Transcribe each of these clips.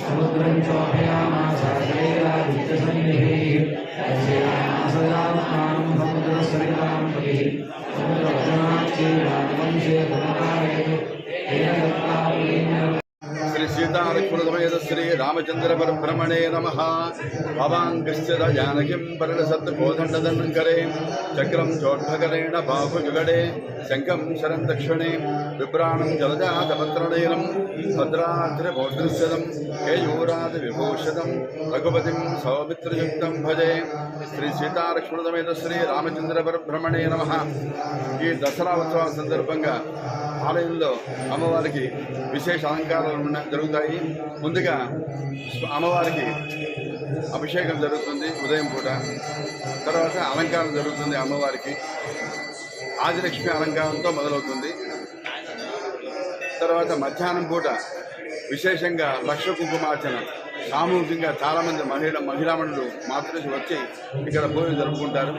సముద్రం సముద్రం శ్రీ సీతాలక్ష్మణ రామచంద్ర పరబ్రహ్మణే నమ భవాంగశ్చ జానకిం పరలసత్ కోదండదన్కరే చక్రం చోడ్భకరేణ బాహుజుగడే శంఖం శరం దక్షిణే. విభ్రాణం జలజాతపత్రనయనం భద్రాద్రిభోదృశ్యదం హేయూరాది విభూషితం. రఘుపతిం సౌమిత్రయుక్తం భజే. శ్రీ సీతాలక్ష్మణ సమేత శ్రీ రామచంద్ర పరబ్రహ్మణే నమ. ఈ దసరా ఉత్సవాల సందర్భంగా ఆలయంలో అమ్మవారికి విశేష అలంకారాలు ఉన్న జరుగుతాయి. ముందుగా అమ్మవారికి అభిషేకం జరుగుతుంది ఉదయం పూట. తర్వాత అలంకారం జరుగుతుంది అమ్మవారికి. ఆదిలక్ష్మి అలంకారంతో మొదలవుతుంది. తర్వాత మధ్యాహ్నం పూట విశేషంగా లక్ష కుంకుమార్చన. సామూహికంగా చాలామంది మహిళ మహిళామణులు మాతృశి వచ్చి ఇక్కడ పూజ జరుపుకుంటారు.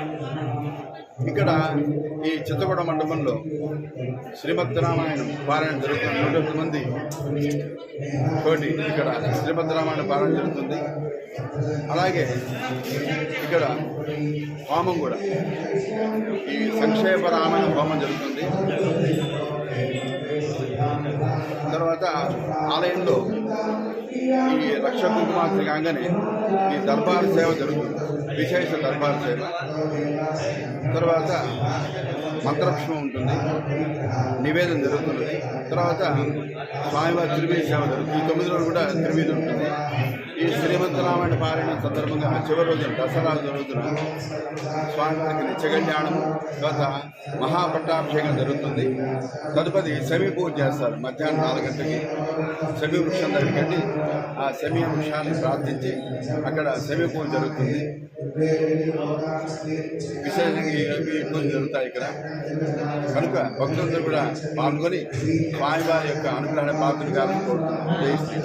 ఇక్కడ ఈ చిత్తగూడ మండపంలో శ్రీమద్ రామాయణం పారాయణ జరుగుతుంది నూట ఎనిమిది మంది తోటి ఇక్కడ శ్రీమద్ రామాయణ పారాయణ జరుగుతుంది. అలాగే ఇక్కడ హోమం కూడా. ఈ సంక్షేప రామాయణ హోమం జరుగుతుంది. తర్వాత ఆలయంలో ఈ రక్ష కుంకుమార్తె కాగానే ఈ దర్బార్ సేవ జరుగుతుంది. విశేష దర్బార్ సేవ. తర్వాత మంత్రక్షణం ఉంటుంది. నివేదన జరుగుతుంది తర్వాత స్వామివారి తిరుమల సేవ జరుగుతుంది. ఈ తొమ్మిది రోజులు కూడా తిరుమల ఉంటుంది. ఈ శ్రీమంతరామాయణ పారాయణ సందర్భంగా చివరి రోజున దసరా జరుగుతున్న స్వామివారికి నిత్య తర్వాత మహాపట్టాభిషేకం జరుగుతుంది. తదుపరి శమి పూజ చేస్తారు. మధ్యాహ్నం నాలుగు గంటలకి. శమీ వృక్షం దగ్గరికి ఆ శమీ వృక్షాన్ని ప్రార్థించి అక్కడ శమి పూజ జరుగుతుంది. విశేషంగా ఈ- ఈ పూజలు జరుగుతాయి ఇక్కడ. కనుక భక్తులందరూ కూడా పాల్గొని స్వామివారి యొక్క అనుగ్రహణ పాత్రలు కావాలని కోరుతున్నాను జై శ్రీ